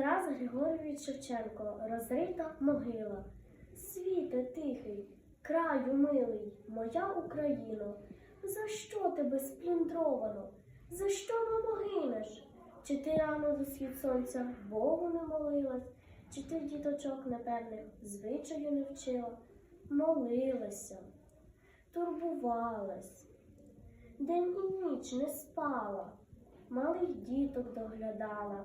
Тарас Григорович Шевченко, розрита могила. Світе тихий, краю милий, моя Україно, за що тебе спліндровано? За що мамо гинеш? Чи ти рано до схід сонця Богу не молилась, чи ти діточок непевних звичаю не вчила? Молилася, турбувалась, день і ніч не спала, малих діток доглядала,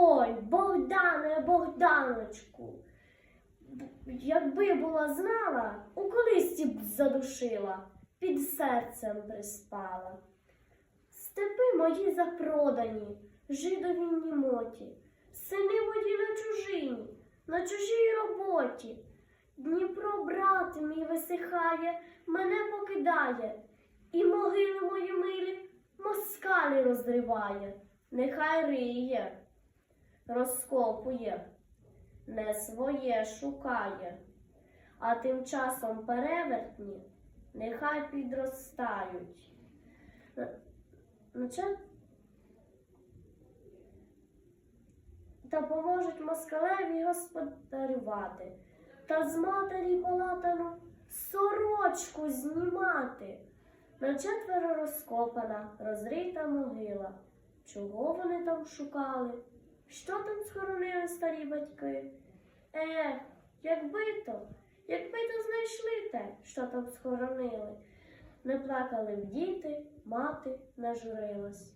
Ой, Богдане, Богданочку, якби була знала, у колисці б задушила, під серцем приспала. Степи мої запродані, жидові німоті, сини мої на чужині, на чужій роботі. Дніпро, брат мій висихає, мене покидає, і могили мої милі москалі розриває, нехай риє, розкопує, не своє шукає, а тим часом перевертні нехай підростають. Та поможуть москалеві господарювати, та з матері полатану сорочку знімати. На четверо розкопана, розрита могила. Чого вони там шукали? Що там схоронили старі батьки? Е, якби то, якби то знайшли те, що там схоронили. Не плакали б діти, мати не журилась.